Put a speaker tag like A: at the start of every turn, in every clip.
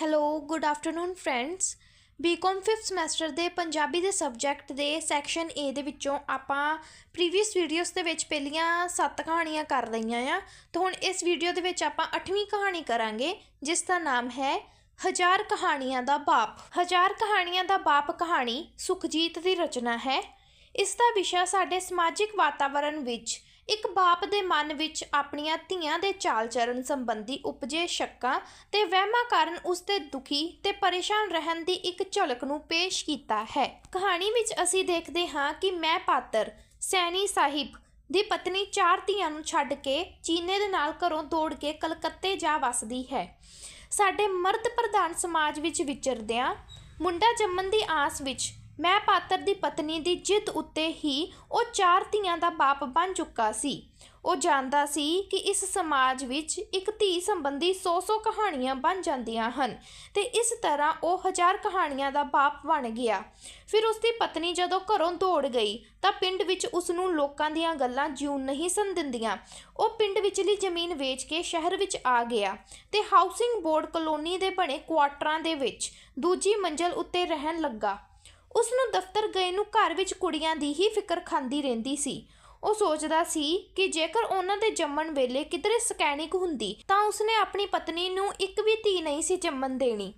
A: Hello, good afternoon friends. B Com 5th semester ਦੇ ਪੰਜਾਬੀ ਦੇ subject ਦੇ ਸੈਕਸ਼ਨ A ਦੇ ਵਿੱਚੋਂ ਆਪਾਂ ਪ੍ਰੀਵੀਅਸ ਵੀਡੀਓਜ਼ ਦੇ ਵਿੱਚ ਪਹਿਲੀਆਂ 7 ਕਹਾਣੀਆਂ ਕਰ ਲਈਆਂ ਆ। ਤਾਂ ਹੁਣ ਇਸ ਵੀਡੀਓ ਦੇ ਵਿੱਚ ਆਪਾਂ 8ਵੀਂ ਕਹਾਣੀ ਕਰਾਂਗੇ, ਜਿਸ ਦਾ ਨਾਮ ਹੈ ਹਜ਼ਾਰ ਕਹਾਣੀਆਂ ਦਾ ਬਾਪ। ਹਜ਼ਾਰ ਕਹਾਣੀਆਂ ਦਾ ਬਾਪ ਕਹਾਣੀ ਸੁਖਜੀਤ ਦੀ ਰਚਨਾ ਹੈ। ਇਸ ਦਾ ਵਿਸ਼ਾ ਸਾਡੇ ਸਮਾਜਿਕ ਵਾਤਾਵਰਣ ਵਿੱਚ ਇੱਕ ਬਾਪ ਦੇ ਮਨ ਵਿੱਚ ਆਪਣੀਆਂ ਧੀਆਂ ਦੇ ਚਾਲ ਚਰਨ ਸੰਬੰਧੀ ਉਪਜੇ ਸ਼ੱਕਾਂ ਤੇ ਵਹਿਮਾਂ ਕਾਰਨ ਉਸ ਦੇ ਦੁਖੀ ਤੇ ਪਰੇਸ਼ਾਨ ਰਹਿਣ ਦੀ ਇੱਕ ਝਲਕ ਨੂੰ ਪੇਸ਼ ਕੀਤਾ ਹੈ। ਕਹਾਣੀ ਵਿੱਚ ਅਸੀਂ ਦੇਖਦੇ ਹਾਂ ਕਿ ਮੈਂ ਪਾਤਰ, ਸੈਣੀ ਸਾਹਿਬ ਦੀ ਪਤਨੀ ਚਾਰ ਧੀਆਂ ਨੂੰ ਛੱਡ ਕੇ ਚੀਨੇ ਦੇ ਨਾਲ ਘਰੋਂ ਦੌੜ ਕੇ ਕਲਕੱਤੇ ਜਾ ਵਸਦੀ ਹੈ। ਸਾਡੇ ਮਰਦ ਪ੍ਰਧਾਨ ਸਮਾਜ ਵਿੱਚ ਵਿਚਰਦਿਆਂ ਮੁੰਡਾ ਜੰਮਣ ਦੀ ਆਸ ਵਿੱਚ ਮੈਂ ਪਾਤਰ ਦੀ ਪਤਨੀ ਦੀ ਜਿੱਦ ਉੱਤੇ ਹੀ ਉਹ ਚਾਰ ਧੀਆਂ ਦਾ ਬਾਪ ਬਣ ਚੁੱਕਾ ਸੀ। ਉਹ ਜਾਣਦਾ ਸੀ ਕਿ ਇਸ ਸਮਾਜ ਵਿੱਚ ਇੱਕ ਧੀ ਸੰਬੰਧੀ 100-100 ਕਹਾਣੀਆਂ ਬਣ ਜਾਂਦੀਆਂ ਹਨ ਤੇ ਇਸ ਤਰ੍ਹਾਂ ਉਹ ਹਜ਼ਾਰ ਕਹਾਣੀਆਂ ਦਾ ਬਾਪ ਬਣ ਗਿਆ। ਫਿਰ ਉਸ ਦੀ ਪਤਨੀ ਜਦੋਂ ਘਰੋਂ ਦੌੜ ਗਈ ਤਾਂ ਪਿੰਡ ਵਿੱਚ ਉਸ ਨੂੰ ਲੋਕਾਂ ਦੀਆਂ ਗੱਲਾਂ ਜਿਉਣ ਨਹੀਂ ਸਨ ਦਿੰਦੀਆਂ। ਉਹ ਪਿੰਡ ਵਿਚਲੀ ਜ਼ਮੀਨ ਵੇਚ ਕੇ ਸ਼ਹਿਰ ਵਿੱਚ ਆ ਗਿਆ ਤੇ ਹਾਊਸਿੰਗ ਬੋਰਡ ਕਲੋਨੀ ਦੇ ਬਣੇ ਕੁਆਟਰਾਂ ਦੇ ਵਿੱਚ ਦੂਜੀ ਮੰਜ਼ਲ ਉੱਤੇ ਰਹਿਣ ਲੱਗਾ। ਉਸ ਨੂੰ ਦਫ਼ਤਰ ਗਏ ਨੂੰ ਘਰ ਵਿੱਚ ਕੁੜੀਆਂ ਦੀ ਹੀ ਫਿਕਰ ਖਾਂਦੀ ਰਹਿੰਦੀ ਸੀ। ਉਹ ਸੋਚਦਾ ਸੀ ਕਿ ਜੇਕਰ ਉਹਨਾਂ ਦੇ ਜੰਮਣ ਵੇਲੇ ਕਿਧਰੇ ਸਕੈਨਿਕ ਹੁੰਦੀ, ਤਾਂ ਉਸਨੇ ਆਪਣੀ ਪਤਨੀ ਨੂੰ ਇੱਕ ਵੀ ਧੀ ਨਹੀਂ ਸੀ ਜੰਮਣ ਦੇਣੀ।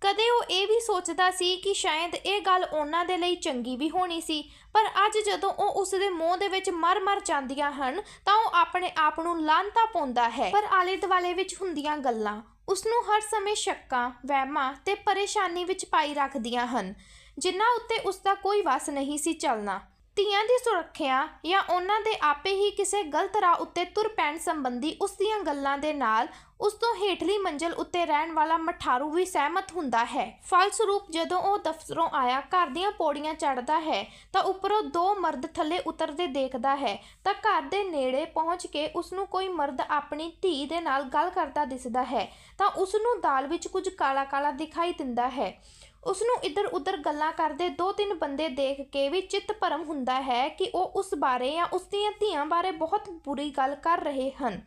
A: ਕਦੇ ਉਹ ਇਹ ਵੀ ਸੋਚਦਾ ਸੀ ਕਿ ਸ਼ਾਇਦ ਇਹ ਗੱਲ ਉਹਨਾਂ ਦੇ ਲਈ ਚੰਗੀ ਵੀ ਹੋਣੀ ਸੀ, ਪਰ ਅੱਜ ਜਦੋਂ ਉਹ ਉਸ ਦੇ ਮੂੰਹ ਦੇ ਵਿੱਚ ਮਰ-ਮਰ ਜਾਂਦੀਆਂ ਹਨ, ਤਾਂ ਉਹ ਆਪਣੇ ਆਪ ਨੂੰ ਲਾਂਤਾ ਪਾਉਂਦਾ ਹੈ। ਪਰ ਆਲੇ ਦੁਆਲੇ ਵਿੱਚ ਹੁੰਦੀਆਂ ਗੱਲਾਂ ਉਸ ਨੂੰ ਹਰ ਸਮੇਂ ਸ਼ੱਕਾਂ, ਵਹਿਮਾਂ ਤੇ ਪਰੇਸ਼ਾਨੀ ਵਿੱਚ ਪਾਈ ਰੱਖਦੀਆਂ ਹਨ। ਜਿਨ੍ਹਾਂ ਉੱਤੇ ਉਸ ਦਾ ਕੋਈ ਵਸ ਨਹੀਂ ਸੀ ਚੱਲਣਾ। ਧੀਆਂ ਦੀ ਸੁਰੱਖਿਆ ਜਾਂ ਉਹਨਾਂ ਦੇ ਆਪੇ ਹੀ ਕਿਸੇ ਗਲਤ ਰਾਹ ਉੱਤੇ ਤੁਰ ਪੈਣ ਸੰਬੰਧੀ ਉਸ ਦੀਆਂ ਗੱਲਾਂ ਦੇ ਨਾਲ ਉਸ ਤੋਂ ਹੇਠਲੀ ਮੰਜ਼ਲ ਉੱਤੇ ਰਹਿਣ ਵਾਲਾ ਮਠਾਰੂ ਵੀ ਸਹਿਮਤ ਹੁੰਦਾ ਹੈ। ਫਲਸਰੂਪ ਜਦੋਂ ਉਹ ਦਫ਼ਤਰੋਂ ਆਇਆ, ਘਰ ਦੀਆਂ ਪੌੜੀਆਂ ਚੜ੍ਹਦਾ ਹੈ ਤਾਂ ਉੱਪਰੋਂ ਦੋ ਮਰਦ ਥੱਲੇ ਉਤਰਦੇ ਦੇਖਦਾ ਹੈ ਤਾਂ ਘਰ ਦੇ ਨੇੜੇ ਪਹੁੰਚ ਕੇ ਉਸ ਨੂੰ ਕੋਈ ਮਰਦ ਆਪਣੀ ਧੀ ਦੇ ਨਾਲ ਗੱਲ ਕਰਦਾ ਦਿਸਦਾ ਹੈ ਤਾਂ ਉਸ ਨੂੰ ਦਾਲ ਵਿੱਚ ਕੁਝ ਕਾਲਾ-ਕਾਲਾ ਦਿਖਾਈ ਦਿੰਦਾ ਹੈ। ਉਸ ਨੂੰ ਇੱਧਰ ਉੱਧਰ ਗੱਲਾਂ ਕਰਦੇ ਦੋ ਤਿੰਨ ਬੰਦੇ ਦੇਖ ਕੇ ਵੀ ਚਿੱਤ ਭਰਮ ਹੁੰਦਾ ਹੈ ਕਿ ਉਹ ਉਸ ਬਾਰੇ ਜਾਂ ਉਸ ਦੀਆਂ ਧੀਆਂ ਬਾਰੇ ਬਹੁਤ ਬੁਰੀ ਗੱਲ ਕਰ ਰਹੇ ਹਨ।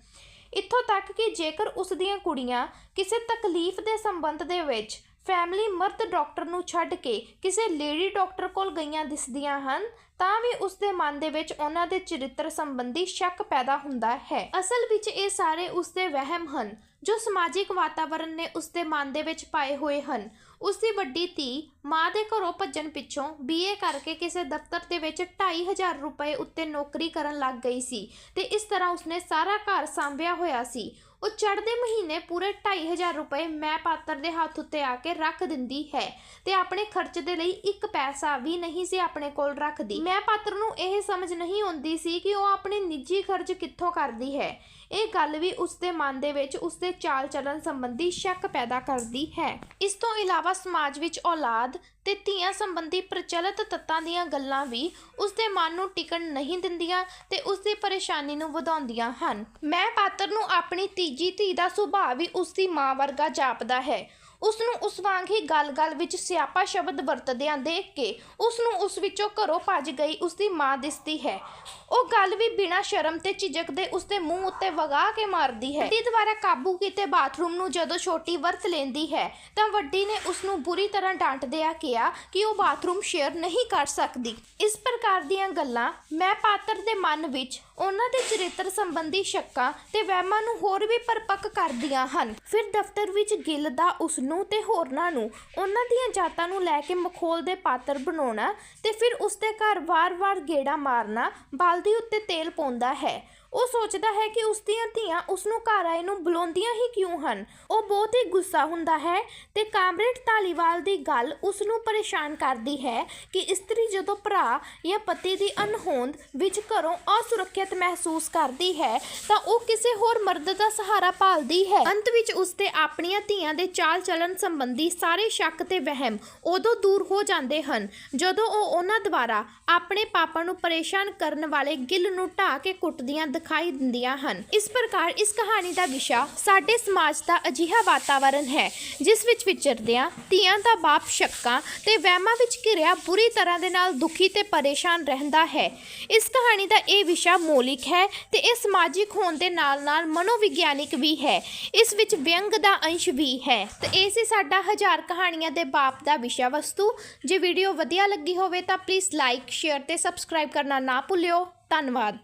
A: ਇੱਥੋਂ ਤੱਕ ਕਿ ਜੇਕਰ ਉਸ ਦੀਆਂ ਕੁੜੀਆਂ ਕਿਸੇ ਤਕਲੀਫ ਦੇ ਸੰਬੰਧ ਦੇ ਵਿੱਚ ਫੈਮਿਲੀ ਮਰਦ ਡਾਕਟਰ ਨੂੰ ਛੱਡ ਕੇ ਕਿਸੇ ਲੇਡੀ ਡਾਕਟਰ ਕੋਲ ਗਈਆਂ ਦਿਸਦੀਆਂ ਹਨ, ਤਾਂ ਵੀ ਉਸ ਦੇ ਮਨ ਦੇ ਵਿੱਚ ਉਹਨਾਂ ਦੇ ਚਰਿੱਤਰ ਸੰਬੰਧੀ ਸ਼ੱਕ ਪੈਦਾ ਹੁੰਦਾ ਹੈ। ਅਸਲ ਵਿੱਚ ਇਹ ਸਾਰੇ ਉਸ ਦੇ ਵਹਿਮ ਹਨ, ਜੋ ਸਮਾਜਿਕ ਵਾਤਾਵਰਣ ਨੇ ਉਸ ਦੇ ਮਨ ਦੇ ਵਿੱਚ ਪਾਏ ਹੋਏ ਹਨ। ਉਸ ਦੀ ਵੱਡੀ ਧੀ ਮਾਂ ਦੇ ਘਰੋਂ ਭੱਜਣ ਪਿੱਛੋਂ ਬੀਏ ਕਰਕੇ ਕਿਸੇ ਦਫ਼ਤਰ ਦੇ ਵਿੱਚ 2500 ਰੁਪਏ ਉੱਤੇ ਨੌਕਰੀ ਕਰਨ ਲੱਗ ਗਈ ਸੀ ਤੇ ਇਸ ਤਰ੍ਹਾਂ ਉਸਨੇ ਸਾਰਾ ਘਰ ਸੰਭਿਆ ਹੋਇਆ ਸੀ। ਉਹ ਚੜ੍ਹਦੇ ਮਹੀਨੇ ਪੂਰੇ 2500 ਰੁਪਏ ਮੈਂ ਪਾਤਰ ਦੇ ਹੱਥ ਉੱਤੇ ਆ ਕੇ ਰੱਖ ਦਿੰਦੀ ਹੈ ਤੇ ਆਪਣੇ ਖਰਚ ਦੇ ਲਈ ਇੱਕ ਪੈਸਾ ਵੀ ਨਹੀਂ ਸੀ ਆਪਣੇ ਕੋਲ ਰੱਖਦੀ। ਮੈਂ ਪਾਤਰ ਨੂੰ ਇਹ ਸਮਝ ਨਹੀਂ ਆਉਂਦੀ ਸੀ ਕਿ ਉਹ ਆਪਣੇ ਨਿੱਜੀ ਖਰਚ ਕਿੱਥੋਂ ਕਰਦੀ ਹੈ। ਇਹ ਗੱਲ ਵੀ ਉਸ ਦੇ ਮਨ ਦੇ ਵਿੱਚ ਉਸ ਦੇ ਚਾਲ ਚੱਲਣ ਸੰਬੰਧੀ ਸ਼ੱਕ ਪੈਦਾ ਕਰਦੀ ਹੈ। ਇਸ ਤੋਂ ਇਲਾਵਾ ਸਮਾਜ ਵਿੱਚ ਔਲਾਦ ਤੇ ਧੀਆਂ ਸੰਬੰਧੀ ਪ੍ਰਚਲਿਤ ਤੱਤਾਂ ਦੀਆਂ ਗੱਲਾਂ ਵੀ ਉਸ ਦੇ ਮਨ ਨੂੰ ਟਿਕਣ ਨਹੀਂ ਦਿੰਦੀਆਂ ਤੇ ਉਸ ਦੀ ਪਰੇਸ਼ਾਨੀ ਨੂੰ ਵਧਾਉਂਦੀਆਂ ਹਨ। ਮੈਂ ਪਾਤਰ ਨੂੰ ਆਪਣੀ ਤੀਜੀ ਧੀ ਦਾ ਸੁਭਾਅ ਵੀ ਉਸ ਦੀ ਮਾਂ ਵਰਗਾ ਜਾਪਦਾ ਹੈ। ਉਸ ਨੂੰ ਉਸ ਵਾਂਗ ਹੀ ਗੱਲ-ਗੱਲ ਵਿੱਚ ਸਿਆਪਾ ਸ਼ਬਦ ਵਰਤਦਿਆਂ ਦੇਖ ਕੇ ਉਸ ਨੂੰ ਉਸ ਵਿੱਚੋਂ ਘਰੋਂ ਭੱਜ ਗਈ ਉਸ ਦੀ ਮਾਂ ਦਿਸਦੀ ਹੈ। ਉਹ ਗੱਲ ਵੀ ਬਿਨਾਂ ਸ਼ਰਮ ਤੇ ਝਿਜਕ ਦੇ ਉਸ ਦੇ ਮੂੰਹ ਉੱਤੇ ਵਗਾ ਕੇ ਮਾਰਦੀ ਹੈ। ਵੱਡੀ ਦੁਆਰਾ ਕਾਬੂ ਕੀਤੇ ਬਾਥਰੂਮ ਨੂੰ ਜਦੋਂ ਛੋਟੀ ਵਰਤ ਲੈਂਦੀ ਹੈ, ਤਾਂ ਵੱਡੀ ਨੇ ਉਸ ਨੂੰ ਬੁਰੀ ਤਰ੍ਹਾਂ ਡਾਂਟਦਿਆਂ ਕਿਹਾ ਕਿ ਉਹ ਬਾਥਰੂਮ ਸ਼ੇਅਰ ਨਹੀਂ ਕਰ ਸਕਦੀ। ਇਸ ਪ੍ਰਕਾਰ ਦੀਆਂ ਗੱਲਾਂ ਮੈਂ ਪਾਤਰ ਦੇ ਮਨ ਵਿੱਚ, ਉਹਨਾਂ ਦੇ ਚਰਿੱਤਰ ਸੰਬੰਧੀ ਸ਼ੱਕਾਂ ਤੇ ਵਹਿਮਾਂ ਨੂੰ ਹੋਰ ਵੀ ਪਰਪੱਕ ਕਰਦੀਆਂ ਹਨ। ਫਿਰ ਦਫ਼ਤਰ ਵਿੱਚ ਗਿੱਲ ਦਾ ਉਸ ਨੂੰ ਤੇ ਹੋਰਨਾਂ ਨੂੰ। ਉਹਨਾਂ ਦੀਆਂ ਜਾਤਾਂ ਨੂੰ ਲੈ ਕੇ ਮਖੌਲ ਦੇ ਪਾਤਰ ਬਣਾਉਣਾ ਤੇ ਫਿਰ ਉਸ ਦੇ ਘਰ ਵਾਰ-ਵਾਰ ਗੇੜਾ ਮਾਰਨਾ ਬਲਦੀ ਉੱਤੇ ਤੇਲ ਪਾਉਂਦਾ ਹੈ। ਉਹ ਸੋਚਦਾ ਹੈ ਕਿ ਉਸ ਦੀਆਂ ਧੀਆਂ ਉਸ ਨੂੰ ਘਰ ਆਏ ਨੂੰ ਬੁਲਾਉਂਦੀਆਂ ਹੀ ਕਿਉਂ ਹਨ? ਉਹ ਬਹੁਤ ਹੀ ਗੁੱਸਾ ਹੁੰਦਾ ਹੈ ਤੇ ਕਾਮਰੇਡ ਧਾਲੀਵਾਲ ਦੀ ਗੱਲ ਉਸ ਨੂੰ ਪਰੇਸ਼ਾਨ ਕਰਦੀ ਹੈ ਕਿ ਇਸਤਰੀ ਜਦੋਂ ਭਰਾ ਜਾਂ ਪਤੀ ਦੀ ਅਣਹੋਂਦ ਵਿੱਚ ਘਰੋਂ ਅਸੁਰੱਖਿਅਤ ਮਹਿਸੂਸ ਕਰਦੀ ਹੈ ਤਾਂ ਉਹ ਕਿਸੇ ਹੋਰ ਮਰਦ ਦਾ ਸਹਾਰਾ ਭਾਲਦੀ ਹੈ। ਅੰਤ ਵਿੱਚ ਉਸ ਤੇ ਆਪਣੀਆਂ ਧੀਆਂ ਦੇ ਚਾਲ ਚੱਲਣ ਸੰਬੰਧੀ ਸਾਰੇ ਸ਼ੱਕ ਤੇ ਵਹਿਮ ਉਦੋਂ ਦੂਰ ਹੋ ਜਾਂਦੇ ਹਨ ਜਦੋਂ ਉਹ ਉਹਨਾਂ ਦੁਆਰਾ ਆਪਣੇ ਪਾਪਾ ਨੂੰ ਪਰੇਸ਼ਾਨ ਕਰਨ ਵਾਲੇ ਗਿੱਲ ਨੂੰ ਢਾ ਕੇ ਕੁੱਟਦੀਆਂ ਦਿਖਾਈ ਦਿੰਦੀਆਂ ਹਨ। ਇਸ ਪ੍ਰਕਾਰ ਇਸ ਕਹਾਣੀ ਦਾ ਵਿਸ਼ਾ ਸਾਡੇ ਸਮਾਜ ਦਾ ਅਜਿਹਾ ਵਾਤਾਵਰਣ ਹੈ, ਜਿਸ ਵਿੱਚ ਵਿਚਰਦਿਆਂ ਧੀਆਂ ਦਾ ਬਾਪ ਸ਼ੱਕਾਂ ਤੇ ਵਹਿਮਾਂ ਵਿੱਚ ਘਿਰਿਆ ਬੁਰੀ ਤਰ੍ਹਾਂ ਦੇ ਨਾਲ ਦੁਖੀ ਤੇ ਪਰੇਸ਼ਾਨ ਰਹਿੰਦਾ ਹੈ। ਇਸ ਕਹਾਣੀ ਦਾ ਇਹ ਵਿਸ਼ਾ ਮੌਲਿਕ ਹੈ ਤੇ ਇਹ ਸਮਾਜਿਕ ਹੋਣ ਦੇ ਨਾਲ-ਨਾਲ ਮਨੋਵਿਗਿਆਨਿਕ ਵੀ ਹੈ। ਇਸ ਵਿੱਚ ਵਿਅੰਗ ਦਾ ਅੰਸ਼ ਵੀ ਹੈ। ਤੇ ਇਹ ਸੀ ਸਾਡਾ ਹਜ਼ਾਰ ਕਹਾਣੀਆਂ ਦੇ ਬਾਪ ਦਾ ਵਿਸ਼ਾ ਵਸਤੂ। ਜੇ ਵੀਡੀਓ ਵਧੀਆ ਲੱਗੀ ਹੋਵੇ ਤਾਂ ਪਲੀਜ਼ ਲਾਈਕ ਸ਼ੇਅਰ ਤੇ ਸਬਸਕ੍ਰਾਈਬ ਕਰਨਾ ਨਾ ਭੁੱਲਿਓ। ਧੰਨਵਾਦ।